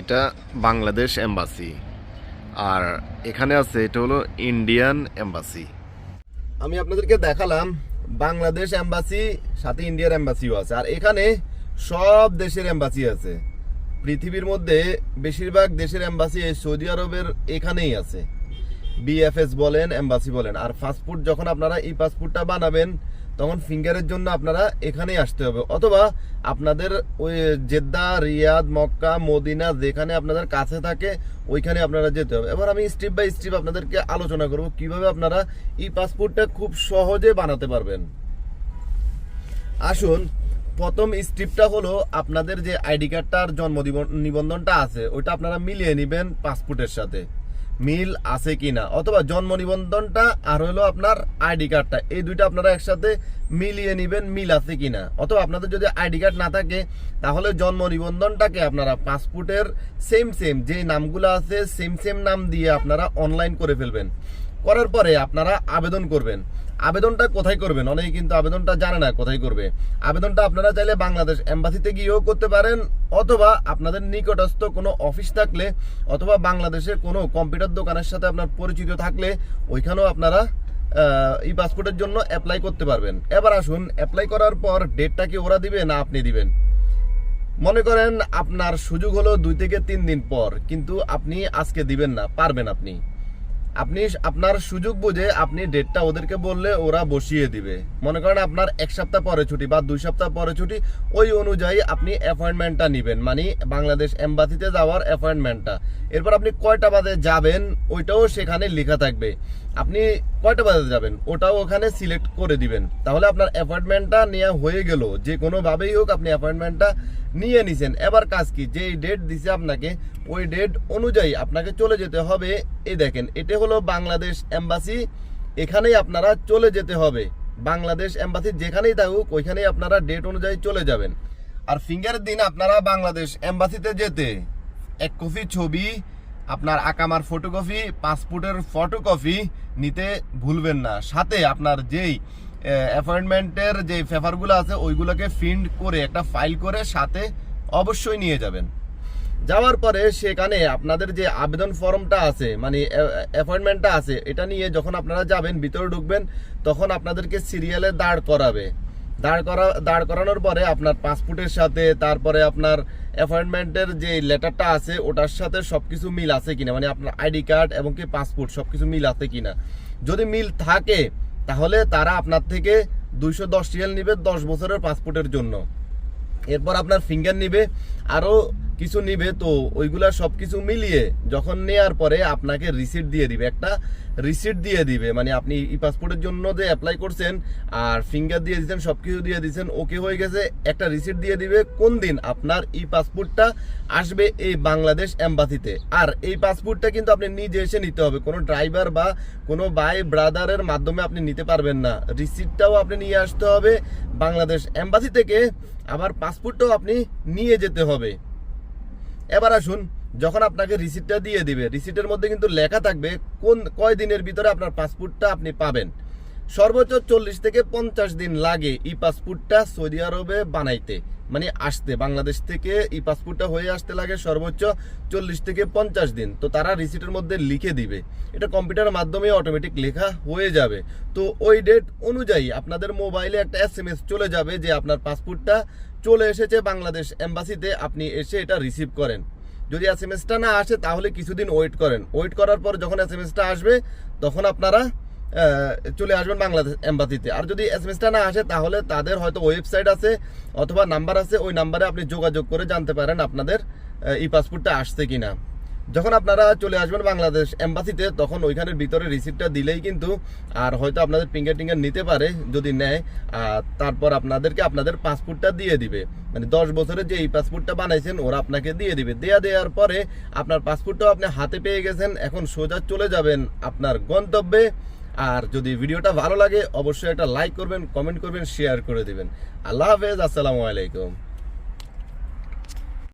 এটা বাংলাদেশ এম্বাসি। আর এখানে আছে, এটা হলো ইন্ডিয়ান এম্বাসি। আমি আপনাদেরকে দেখালাম বাংলাদেশ এম্বাসি, সাথে ইন্ডিয়ার এম্বাসিও আছে। আর এখানে সব দেশের এম্বাসি আছে। পৃথিবীর মধ্যে বেশিরভাগ দেশের এম্বাসি সৌদি আরবের এখানেই আছে। বিএফএস বলেন, এম্বাসি বলেন। আর পাসপোর্ট, যখন আপনারা এই পাসপোর্টটা বানাবেন তখন ফিঙ্গারের জন্য আপনারা এখানেই আসতে হবে। অথবা আপনাদের ওই জেদ্দা, রিয়াদ, মক্কা, মদিনা যেখানে আপনাদের কাছে থাকে, ওইখানে আপনারা যেতে হবে। এবার আমি স্টেপ বাই স্টেপ আপনাদেরকে আলোচনা করব কীভাবে আপনারা এই পাসপোর্টটা খুব সহজে বানাতে পারবেন। আসুন, প্রথম স্টেপটা হলো আপনাদের যে আইডি কার্ডটার জন্ম নিবন্ধনটা আছে, ওইটা আপনারা মিলিয়ে নেবেন পাসপোর্টের সাথে। মিল আছে কি না অথবা জন্ম নিবন্ধনটা আর হলো আপনার আইডি কার্ডটা। এই দুইটা আপনারা একসাথে মিলিয়ে নেবেন মিল আছে কিনা। অথবা আপনাদের যদি আইডি কার্ড না থাকে, তাহলে জন্ম নিবন্ধনটাকে আপনারা পাসপোর্টের সেম সেম যে নামগুলো আছে সেম সেম নাম দিয়ে আপনারা অনলাইন করে ফেলবেন। করার পরে আপনারা আবেদন করবেন। আবেদনটা কোথায় করবেন? অনেকে কিন্তু আবেদনটা জানে না কোথায় করবে। আবেদনটা আপনারা চাইলে বাংলাদেশ এম্বাসিতে গিয়েও করতে পারেন, অথবা আপনাদের নিকটস্থ কোনো অফিস থাকলে, অথবা বাংলাদেশের কোনো কম্পিউটার দোকানের সাথে আপনার পরিচিত থাকলে, ওইখানেও আপনারা এই পাসপোর্টের জন্য অ্যাপ্লাই করতে পারবেন। এবার আসুন অ্যাপ্লাই করার পর ডেটটা কি ওরা দিবে না আপনি দিবেন? মনে করেন আপনার সুযোগ হলো দুই থেকে তিন দিন পর, কিন্তু আপনি আজকে দিবেন না, পারবেন আপনি। আপনি আপনার সুযোগ বুঝে আপনি ডেটটা ওদেরকে বললে ওরা বসিয়ে দিবে। মনে করেন আপনার এক সপ্তাহ পরে ছুটি বা দুই সপ্তাহ পরে ছুটি, ওই অনুযায়ী আপনি অ্যাপয়েন্টমেন্টটা নেবেন। মানে বাংলাদেশ এম্বাসিতে যাওয়ার অ্যাপয়েন্টমেন্টটা এরপর আপনি কয়টা বাজে যাবেন, ওইটাও সেখানে লেখা থাকবে। আপনি কয়টা বাজে যাবেন, ওটাও ওখানে সিলেক্ট করে দিবেন। তাহলে আপনার অ্যাপয়েন্টমেন্টটা নেওয়া হয়ে গেল। যে কোনোভাবেই হোক আপনি অ্যাপয়েন্টমেন্টটা নিয়ে নিছেন। এবার কাজ কি? যে ডেট দিছে আপনাকে ওই ডেট অনুযায়ী আপনাকে চলে যেতে হবে। এই দেখেন, এটা হলো বাংলাদেশ এম্বাসি এখানেই আপনারা চলে যেতে হবে। বাংলাদেশ এম্বাসি যেখানেই থাকুক, ওইখানেই আপনারা ডেট অনুযায়ী চলে যাবেন। আর ফিঙ্গারের দিন আপনারা বাংলাদেশ এম্বাসিতে যেতে। এক কপি ছবি, আপনার আকামার ফটোকপি পাসপোর্টের ফটোকপি নিতে ভুলবেন না। সাথে আপনার যেই অ্যাপয়েন্টমেন্টের যে পেপারগুলো আছে, ওইগুলোকে প্রিন্ট করে, একটা ফাইল করে সাথে অবশ্যই নিয়ে যাবেন। যাওয়ার পরে সেখানে আপনাদের যে আবেদন ফর্মটা আছে মানে অ্যাপয়েন্টমেন্টটা আছে, এটা নিয়ে যখন আপনারা যাবেন, ভিতরে ঢুকবেন, তখন আপনাদেরকে সিরিয়ালে দাঁড় করাবে। দাঁড় করা, দাঁড় করানোর পরে আপনার পাসপোর্টের সাথে, তারপরে আপনার অ্যাপয়েন্টমেন্টের যে লেটারটা আছে, ওটার সাথে সব কিছু মিল আছে কিনা মানে আপনার আইডি কার্ড এবং কি পাসপোর্ট সব কিছু মিল আছে কিনা। যদি মিল থাকে, তাহলে তারা আপনার থেকে দুইশো দশ রিয়াল নিবে দশ বছরের পাসপোর্টের জন্য। এরপর আপনার ফিঙ্গার নিবে আরও কিছু নিবে তো ওইগুলা সব কিছু মিলিয়ে যখন নেয়ার পরে আপনাকে রিসিট দিয়ে দিবে। একটা রিসিট দিয়ে দিবে মানে আপনি ই পাসপোর্টের জন্য যে অ্যাপ্লাই করছেন আর ফিঙ্গার দিয়ে দিচ্ছেন সব কিছু দিয়ে দিচ্ছেন ওকে হয়ে গেছে। একটা রিসিট দিয়ে দিবে কোন দিন আপনার ই পাসপোর্টটা আসবে এই বাংলাদেশ এম্বাসিতে আর এই পাসপোর্টটা কিন্তু আপনি নিজে এসে নিতে হবে। কোনো ড্রাইভার বা কোনো বাই ব্রাদারের মাধ্যমে আপনি নিতে পারবেন না। রিসিটটাও আপনি নিয়ে আসতে হবে বাংলাদেশ এম্বাসি থেকে। আবার পাসপোর্টটাও আপনি নিয়ে যেতে হবে। এবার আসুন, যখন আপনাকে রিসিটটা দিয়ে দিবে রিসিটের মধ্যে কিন্তু লেখা থাকবে কোন, কয় দিনের ভিতরে আপনার পাসপোর্টটা আপনি পাবেন। সর্বোচ্চ চল্লিশ থেকে পঞ্চাশ দিন লাগে ই পাসপোর্টটা সৌদি আরবে বানাইতে মানে আসতে, বাংলাদেশ থেকে ই পাসপোর্টটা হয়ে আসতে লাগে সর্বোচ্চ চল্লিশ থেকে পঞ্চাশ দিন। তো তারা রিসিটের মধ্যে লিখে দিবে। এটা কম্পিউটারের মাধ্যমে অটোমেটিক লেখা হয়ে যাবে। তো ওই ডেট অনুযায়ী আপনাদের মোবাইলে একটা এস চলে যাবে যে আপনার পাসপোর্টটা চলে এসেছে বাংলাদেশ এম্বাসিতে, আপনি এসে এটা রিসিভ করেন। যদি এস এম এসটা না আসে, তাহলে কিছুদিন ওয়েট করেন। ওয়েট করার পর যখন এস এম এসটা আসবে, তখন আপনারা চলে আসবেন বাংলাদেশ এম্বাসিতে। আর যদি এস এম এসটা না আসে, তাহলে তাদের হয়তো ওয়েবসাইট আছে, অথবা নাম্বার আছে, ওই নাম্বারে আপনি যোগাযোগ করে জানতে পারেন আপনাদের ই পাসপোর্টটা আসছে কিনা। যখন আপনারা চলে আসবেন বাংলাদেশ এম্বাসিতে, তখন ওইখানের ভিতরে রিসিপ্টটা দিলেই কিন্তু, আর হয়তো আপনাদের ফিঙ্গার টিঙ্গার নিতে পারে, যদি নেয় তারপর আপনাদেরকে আপনাদের পাসপোর্টটা দিয়ে দিবে। মানে দশ বছরের যে এই পাসপোর্টটা বানাইছেন, ওরা আপনাকে দিয়ে দিবে। দেয়া দেওয়ার পরে আপনার পাসপোর্টটাও আপনি হাতে পেয়ে গেছেন, এখন সোজা চলে যাবেন আপনার গন্তব্যে। আর যদি ভিডিওটা ভালো লাগে, অবশ্যই একটা লাইক করবেন কমেন্ট করবেন শেয়ার করে দিবেন। আল্লাহ হাফেজ, আসসালামু আলাইকুম।